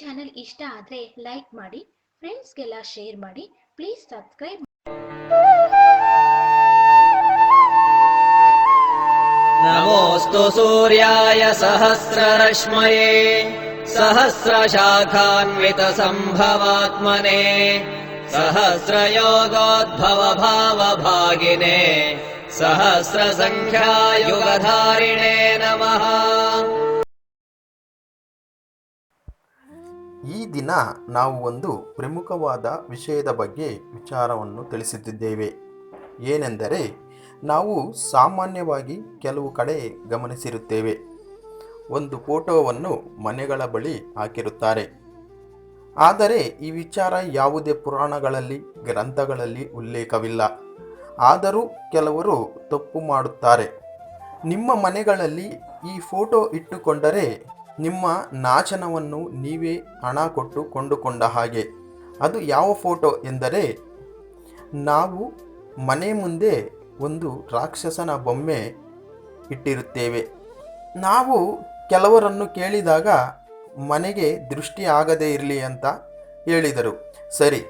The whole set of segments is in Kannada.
ಚಾನೆಲ್ ಇಷ್ಟ ಆದರೆ ಲೈಕ್ ಮಾಡಿ ಫ್ರೆಂಡ್ಸ್ಗೆಲ್ಲ ಶೇರ್ ಮಾಡಿ ಪ್ಲೀಸ್ ಸಬ್ಸ್ಕ್ರೈಬ್ नमोऽस्तु सूर्याय सहस्ररश्मये सहस्रशाखान्वितसम्भवात्मने सहस्रयोगोद्भवभावभागिने सहस्रसङ्ख्यायुगधारिणे नमः ಈ ದಿನ ನಾವು ಒಂದು ಪ್ರಮುಖವಾದ ವಿಷಯದ ಬಗ್ಗೆ ವಿಚಾರವನ್ನು ತಿಳಿಸುತ್ತಿದ್ದೇವೆ ಏನೆಂದರೆ, ನಾವು ಸಾಮಾನ್ಯವಾಗಿ ಕೆಲವು ಕಡೆ ಗಮನಿಸಿರುತ್ತೇವೆ. ಒಂದು ಫೋಟೋವನ್ನು ಮನೆಗಳ ಬಳಿ ಹಾಕಿರುತ್ತಾರೆ. ಆದರೆ, ಈ ವಿಚಾರ ಯಾವುದೇ ಪುರಾಣಗಳಲ್ಲಿ, ಗ್ರಂಥಗಳಲ್ಲಿ ಉಲ್ಲೇಖವಿಲ್ಲ. ಆದರೂ ಕೆಲವರು ತಪ್ಪು ಮಾಡುತ್ತಾರೆ. ನಿಮ್ಮ ಮನೆಗಳಲ್ಲಿ ಈ ಫೋಟೋ ಇಟ್ಟುಕೊಂಡರೆ ನಿಮ್ಮ ನಾಚನವನ್ನು ನೀವೇ ಹಣ ಕೊಟ್ಟು ಕೊಂಡುಕೊಂಡ ಹಾಗೆ. ಅದು ಯಾವ ಫೋಟೋ ಎಂದರೆ, ನಾವು ಮನೆ ಮುಂದೆ ಒಂದು ರಾಕ್ಷಸನ ಬೊಮ್ಮೆ ಇಟ್ಟಿರುತ್ತೇವೆ. ನಾವು ಕೆಲವರನ್ನು ಕೇಳಿದಾಗ ಮನೆಗೆ ದೃಷ್ಟಿ ಆಗದೇ ಇರಲಿ ಅಂತ ಹೇಳಿದರು. ಸರಿ,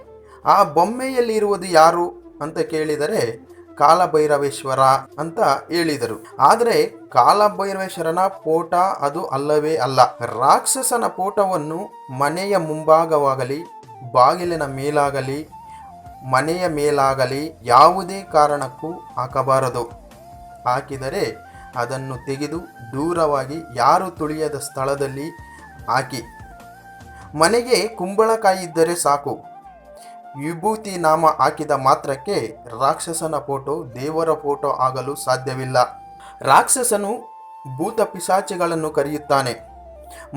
ಆ ಬೊಮ್ಮೆಯಲ್ಲಿರುವುದು ಯಾರು ಅಂತ ಕೇಳಿದರೆ ಕಾಲಭೈರವೇಶ್ವರ ಅಂತ ಹೇಳಿದರು. ಆದರೆ ಕಾಲಭೈರವೇಶ್ವರನ ಪೋಟ ಅದು ಅಲ್ಲವೇ ಅಲ್ಲ. ರಾಕ್ಷಸನ ಪೋಟವನ್ನು ಮನೆಯ ಮುಂಭಾಗವಾಗಲಿ, ಬಾಗಿಲಿನ ಮೇಲಾಗಲಿ, ಮನೆಯ ಮೇಲಾಗಲಿ ಯಾವುದೇ ಕಾರಣಕ್ಕೂ ಹಾಕಬಾರದು. ಹಾಕಿದರೆ ಅದನ್ನು ತೆಗೆದು ದೂರವಾಗಿ ಯಾರು ತುಳಿಯದ ಸ್ಥಳದಲ್ಲಿ ಹಾಕಿ. ಮನೆಗೆ ಕುಂಬಳಕಾಯಿ ಇದ್ದರೆ ಸಾಕು. ವಿಭೂತಿ ನಾಮ ಹಾಕಿದ ಮಾತ್ರಕ್ಕೆ ರಾಕ್ಷಸನ ಫೋಟೋ ದೇವರ ಫೋಟೋ ಆಗಲು ಸಾಧ್ಯವಿಲ್ಲ. ರಾಕ್ಷಸನು ಭೂತ ಪಿಶಾಚಿಗಳನ್ನು ಕರೆಯುತ್ತಾನೆ.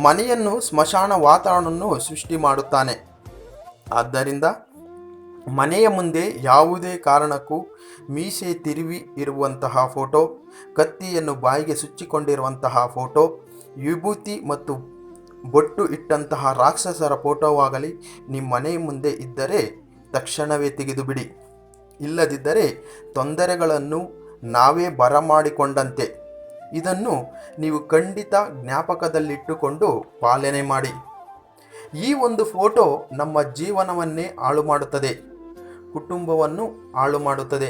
ಮನೆಯನ್ನು ಸ್ಮಶಾನ ವಾತಾವರಣವನ್ನು ಸೃಷ್ಟಿ ಮಾಡುತ್ತಾನೆ. ಆದ್ದರಿಂದ ಮನೆಯ ಮುಂದೆ ಯಾವುದೇ ಕಾರಣಕ್ಕೂ ಮೀಸೆ ತಿರುವಿ ಇರುವಂತಹ ಫೋಟೋ, ಕತ್ತಿಯನ್ನು ಬಾಯಿಗೆ ಸುಚ್ಚಿಕೊಂಡಿರುವಂತಹ ಫೋಟೋ, ವಿಭೂತಿ ಮತ್ತು ಬೊಟ್ಟು ಇಟ್ಟಂತಹ ರಾಕ್ಷಸರ ಫೋಟೋವಾಗಲಿ ನಿಮ್ಮ ಮನೆಯ ಮುಂದೆ ಇದ್ದರೆ ತಕ್ಷಣವೇ ತೆಗೆದುಬಿಡಿ ಇಲ್ಲದಿದ್ದರೆ ತೊಂದರೆಗಳನ್ನು ನಾವೇ ಬರಮಾಡಿಕೊಂಡಂತೆ. ಇದನ್ನು ನೀವು ಖಂಡಿತ ಜ್ಞಾಪಕದಲ್ಲಿಟ್ಟುಕೊಂಡು ಪಾಲನೆ ಮಾಡಿ. ಈ ಒಂದು ಫೋಟೋ ನಮ್ಮ ಜೀವನವನ್ನೇ ಹಾಳು ಮಾಡುತ್ತದೆ ಕುಟುಂಬವನ್ನು ಹಾಳು ಮಾಡುತ್ತದೆ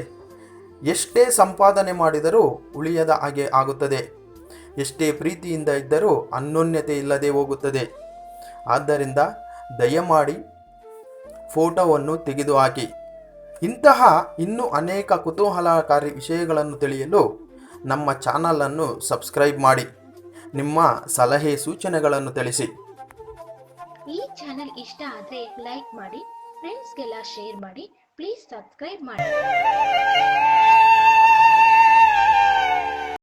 ಎಷ್ಟೇ ಸಂಪಾದನೆ ಮಾಡಿದರೂ ಉಳಿಯದ ಹಾಗೆ ಆಗುತ್ತದೆ. ಎಷ್ಟೇ ಪ್ರೀತಿಯಿಂದ ಇದ್ದರೂ ಅನ್ಯೋನ್ಯತೆ ಇಲ್ಲದೆ ಹೋಗುತ್ತದೆ. ಆದ್ದರಿಂದ ದಯಮಾಡಿ ಫೋಟೋವನ್ನು ತೆಗೆದುಹಾಕಿ. ಇಂತಹ ಇನ್ನೂ ಅನೇಕ ಕುತೂಹಲಕಾರಿ ವಿಷಯಗಳನ್ನು ತಿಳಿಯಲು ನಮ್ಮ ಚಾನಲನ್ನು ಸಬ್ಸ್ಕ್ರೈಬ್ ಮಾಡಿ. ನಿಮ್ಮ ಸಲಹೆ ಸೂಚನೆಗಳನ್ನು ತಿಳಿಸಿ. ಈ ಚಾನೆಲ್ ಇಷ್ಟ ಆದರೆ ಲೈಕ್ ಮಾಡಿ ಫ್ರೆಂಡ್ಸ್ಗೆಲ್ಲ ಶೇರ್ ಮಾಡಿ ಪ್ಲೀಸ್ ಸಬ್ಸ್ಕ್ರೈಬ್ ಮಾಡಿ.